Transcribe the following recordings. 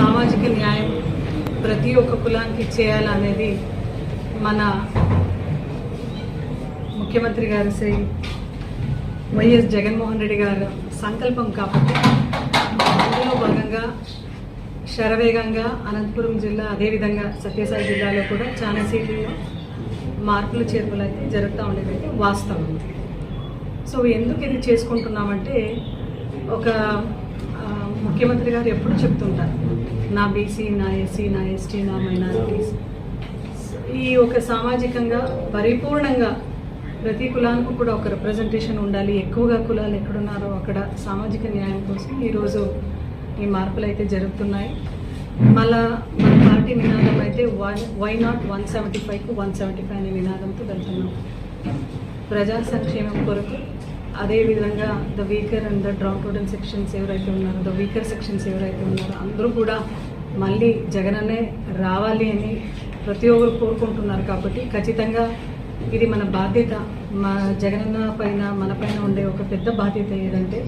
సామాజిక న్యాయం ప్రతి ఒక్క కులానికి చేయాలనేది మన ముఖ్యమంత్రి గారు శ్రీ వైఎస్ జగన్మోహన్ రెడ్డి గారు సంకల్పం కాబట్టి అందులో భాగంగా శరవేగంగా అనంతపురం జిల్లా అదేవిధంగా సత్యసాయి జిల్లాలో కూడా చాలా సీట్లలో మార్పులు చేర్పులు అయితే జరుగుతూ ఉండేది అయితే వాస్తవం. సో ఎందుకు ఇది చేసుకుంటున్నామంటే ఒక ముఖ్యమంత్రి గారు ఎప్పుడు చెప్తుంటారు నా బీసీ నా ఎస్సీ నా ఎస్టీ నా మైనారిటీస్ ఈ ఒక సామాజికంగా పరిపూర్ణంగా ప్రతి కులానికి కూడా ఒక రిప్రజెంటేషన్ ఉండాలి. ఎక్కువగా కులాలు ఎక్కడున్నారో అక్కడ సామాజిక న్యాయం కోసం ఈరోజు ఈ మార్పులు అయితే జరుగుతున్నాయి. మళ్ళా మన పార్టీ నినాదం అయితే one why not one seventy ఫైవ్కు one seventy five అనే నినాదంతో వెళ్తున్నాం. ప్రజా సంక్షేమం కొరకు అదేవిధంగా the weaker and the drop out sections ఎవరైతే ఉన్నారో ద వీకర్ సెక్షన్స్ ఎవరైతే ఉన్నారో అందరూ కూడా మళ్ళీ జగననే రావాలి అని ప్రతి ఒక్కరు కోరుకుంటున్నారు కాబట్టి ఖచ్చితంగా ఇది మన బాధ్యత. మా జగనన్న పైన మన పైన ఉండే ఒక పెద్ద బాధ్యత ఏదంటే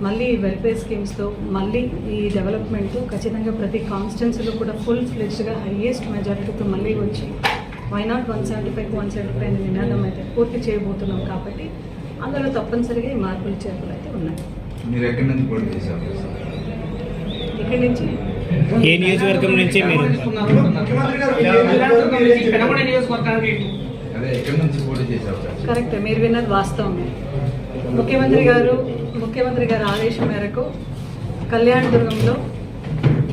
మళ్ళీ వెల్ఫేర్ స్కీమ్స్తో మళ్ళీ ఈ డెవలప్మెంట్ ఖచ్చితంగా ప్రతి కాన్స్టెన్సీలో కూడా ఫుల్ ఫ్లెడ్జ్గా హైయెస్ట్ మెజారిటీతో మళ్ళీ వచ్చి why not one seventy five one seventy five అనే నినాదం అయితే పూర్తి చేయబోతున్నాం కాబట్టి అందులో తప్పనిసరిగా ఈ మార్పులు చేర్పులు అయితే ఉన్నాయి. మీరు ఎక్కడి నుంచి పోటీ చేశారు? ఇక్కడి నుంచి? ఏ నియోజకవర్గం నుంచి మీరు? కరెక్ట్ మీరు విన్నది వాస్తవమే. ముఖ్యమంత్రి గారు ముఖ్యమంత్రి గారి ఆదేశం మేరకు కళ్యాణదుర్గంలో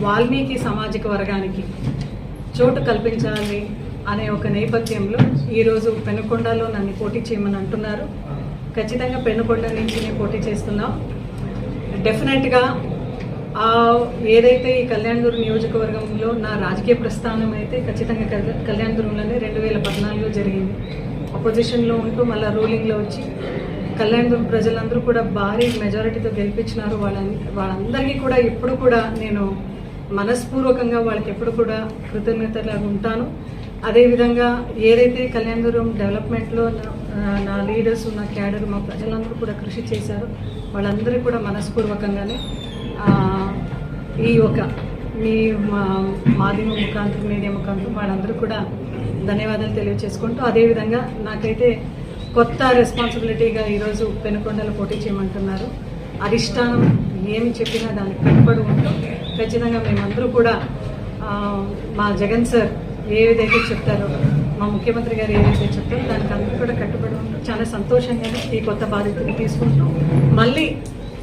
వాల్మీకి సామాజిక వర్గానికి చోటు కల్పించాలి అనే ఒక నేపథ్యంలో ఈరోజు పెనుకొండలో నన్ను పోటీ చేయమని అంటున్నారు. ఖచ్చితంగా పెన్నుకొండ నుంచి నేను పోటీ చేస్తున్నాం. డెఫినెట్గా ఆ ఏదైతే ఈ కళ్యాణదుర్గం నియోజకవర్గంలో నా రాజకీయ ప్రస్థానం అయితే ఖచ్చితంగా కళ్యా- కళ్యాణదుర్గంలోనే రెండు వేల పద్నాలుగులో జరిగింది. అపోజిషన్లో ఉంటూ మళ్ళీ రూలింగ్లో వచ్చి కళ్యాణదుర్గం ప్రజలందరూ కూడా భారీ మెజారిటీతో గెలిపించినారు. వాళ్ళని వాళ్ళందరికీ కూడా ఎప్పుడు కూడా నేను మనస్పూర్వకంగా వాళ్ళకి ఎప్పుడు కూడా కృతజ్ఞతలాగా ఉంటాను. అదేవిధంగా ఏదైతే కళ్యాణదుర్గం డెవలప్మెంట్లో నా- నా లీడర్స్ నా క్యాడర్ మా ప్రజలందరూ కూడా కృషి చేశారు వాళ్ళందరూ కూడా మనస్పూర్వకంగానే ఈ ఒక మీ మా మాధ్యమ ముఖాంతరం మీడియా ముఖాంతరం వాళ్ళందరూ కూడా ధన్యవాదాలు తెలియజేసుకుంటూ అదేవిధంగా నాకైతే కొత్త రెస్పాన్సిబిలిటీగా ఈరోజు పెనుకొండలు పోటీ చేయమంటున్నారు. అధిష్టానం ఏమి చెప్పినా దానికి కట్టుబడి ఉంటూ. ఖచ్చితంగా మేమందరూ కూడా మా జగన్ సార్ ఏదైతే చెప్తారో మా ముఖ్యమంత్రి గారు ఏదైతే చెప్తారో దానికి అందరూ కూడా కట్టుబడి ఉంటూ చాలా సంతోషంగానే ఈ కొత్త బాధ్యతను తీసుకుంటూ మళ్ళీ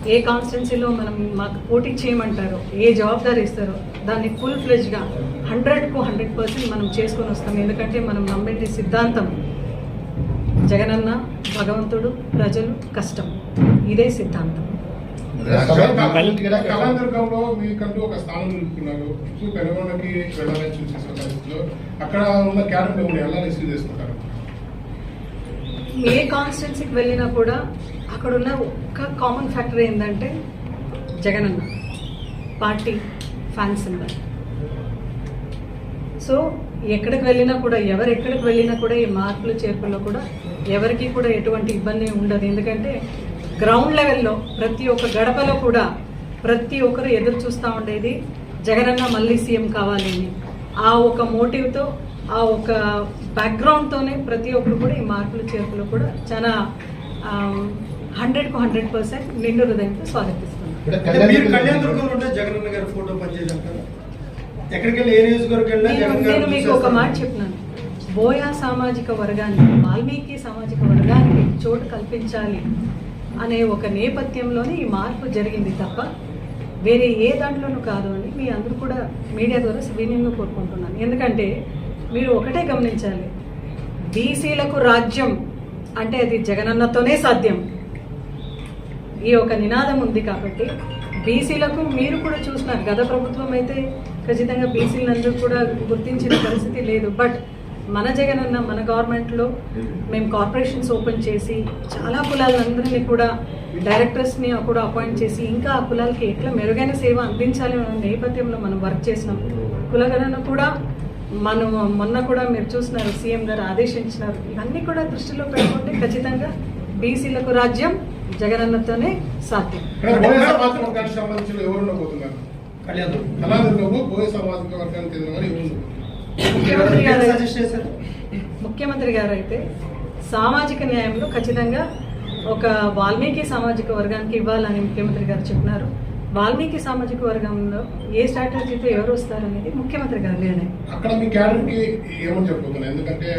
ఏ కాన్స్టిట్యున్సీలో మనం మాకు పోటీ చేయమంటారో ఏ జవాబాదారీ ఇస్తారో దాన్ని ఫుల్ ఫ్లెజ్గా హండ్రెడ్కు హండ్రెడ్ పర్సెంట్ మనం చేసుకొని వస్తాం. ఎందుకంటే మనం నమ్మేటి సిద్ధాంతం. జగనన్న భగవంతుడు ప్రజలు కష్టం. ఇదే సిద్ధాంతం. కళాదుర్గంలో మీకంటూ ఒక స్థానం నిలుపుకున్నారు వెళ్ళాలని చూసే పరిస్థితిలో అక్కడ ఉన్న మిమ్మల్ని ఎలా రిసీవ్ చేసుకుంటారు? ఏ కాన్స్టిట్యున్సీకి వెళ్ళినా కూడా అక్కడ ఉన్న ఒక్క కామన్ ఫ్యాక్టర్ ఏంటంటే Jagananna party fan symbol so ఎక్కడికి వెళ్ళినా కూడా ఎవరు ఎక్కడికి వెళ్ళినా కూడా ఈ మార్పులు చేర్పుల్లో కూడా ఎవరికి కూడా ఎటువంటి ఇబ్బంది ఉండదు. ఎందుకంటే గ్రౌండ్ లెవెల్లో ప్రతి ఒక్క గడపలో కూడా ప్రతి ఒక్కరు ఎదురు చూస్తూ ఉండేది. జగనన్న మళ్ళీ సీఎం కావాలి అని. ఆ ఒక మోటివ్తో ఆ ఒక బ్యాక్గ్రౌండ్తోనే ప్రతి ఒక్కరు కూడా ఈ మార్పులు చేర్పులు కూడా చాలా హండ్రెడ్కు హండ్రెడ్ పర్సెంట్ నిండు హృదయంతో వెళ్ళినా నేను మీకు ఒక మాట చెప్పినాను బోయా సామాజిక వర్గానికి వాల్మీకి సామాజిక వర్గానికి చోటు కల్పించాలి. అనే ఒక నేపథ్యంలోనే ఈ మార్పు జరిగింది తప్ప వేరే ఏ దాంట్లోనూ కాదు అని మీ అందరూ కూడా మీడియా ద్వారా సవినయంగా కోరుకుంటున్నాను. ఎందుకంటే మీరు ఒకటే గమనించాలి. బీసీలకు రాజ్యం అంటే అది జగనన్నతోనే సాధ్యం. ఈ ఒక నినాదం ఉంది కాబట్టి బీసీలకు మీరు కూడా చూసినారు. గత ప్రభుత్వం అయితే ఖచ్చితంగా బీసీలందరూ కూడా గుర్తించిన పరిస్థితి లేదు. బట్ మన జగనన్న మన గవర్నమెంట్లో మేము కార్పొరేషన్స్ ఓపెన్ చేసి చాలా కులాలందరినీ కూడా డైరెక్టర్స్ని కూడా అపాయింట్ చేసి ఇంకా ఆ కులాలకి ఎట్లా మెరుగైన సేవ అందించాలి అనే నేపథ్యంలో మనం వర్క్ చేసినాం. కులగణన కూడా మనం మొన్న కూడా మీరు చూసినారు సీఎం గారు ఆదేశించినారు. ఇవన్నీ కూడా దృష్టిలో పెట్టుకుంటే ఖచ్చితంగా బీసీలకు రాజ్యం జగనన్నతోనే సాధ్యం. కళ్యాణ్ సామాజిక వర్గానికి ముఖ్యమంత్రి గారు. సజెస్ట్ చేశారు. ముఖ్యమంత్రి గారు అయితే సామాజిక న్యాయంలో ఖచ్చితంగా ఒక వాల్మీకి సామాజిక వర్గానికి ఇవ్వాలని ముఖ్యమంత్రి గారు చెప్పినారు. వాల్మీకి సామాజిక వర్గంలో ఏ స్ట్రాటజీతో ఎవరు వస్తారనేది ముఖ్యమంత్రి గారు నిర్ణయం. అక్కడ మీ ఏమని ఎందుకంటే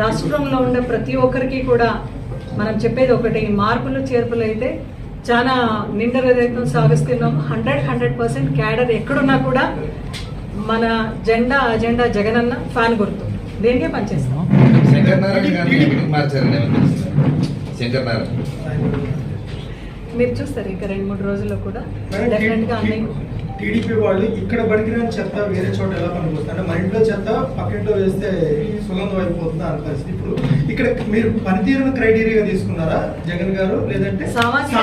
రాష్ట్రంలో ఉండే ప్రతి ఒక్కరికి కూడా మనం చెప్పేది ఒకటి మార్పులు చేర్పులు అయితే చాలా నిండ హృదయంతో సాగిస్తున్నాం. హండ్రెడ్ హండ్రెడ్ పర్సెంట్ క్యాడర్ ఎక్కడున్నా కూడా మన జెండా అజెండా జగనన్న ఫ్యాన్ గుర్తు దేనికే పనిచేస్తాం? మీరు చూస్తారు ఇంకా రెండు మూడు రోజుల్లో కూడా. డెఫినెట్గా అన్ని టీడీపీ వాళ్ళు ఇక్కడ పడికిరాని చెత్త వేరే చోట ఎలా పనికొస్తుంది అంటే మన ఇంట్లో చెత్త పక్కింట్లో వేస్తే సుగంధం అయిపోతుంది అన్న పరిస్థితి. ఇప్పుడు ఇక్కడ మీరు పనితీరును క్రైటీరియాగా తీసుకున్నారా జగన్ గారు? లేదంటే సామాజిక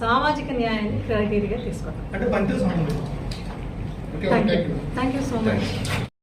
సామాజిక న్యాయాన్ని క్రైటీరియాగా తీసుకుంటాం అంటే పనితీరు Okay, thank, thank you. you. Thank you so much. Thanks.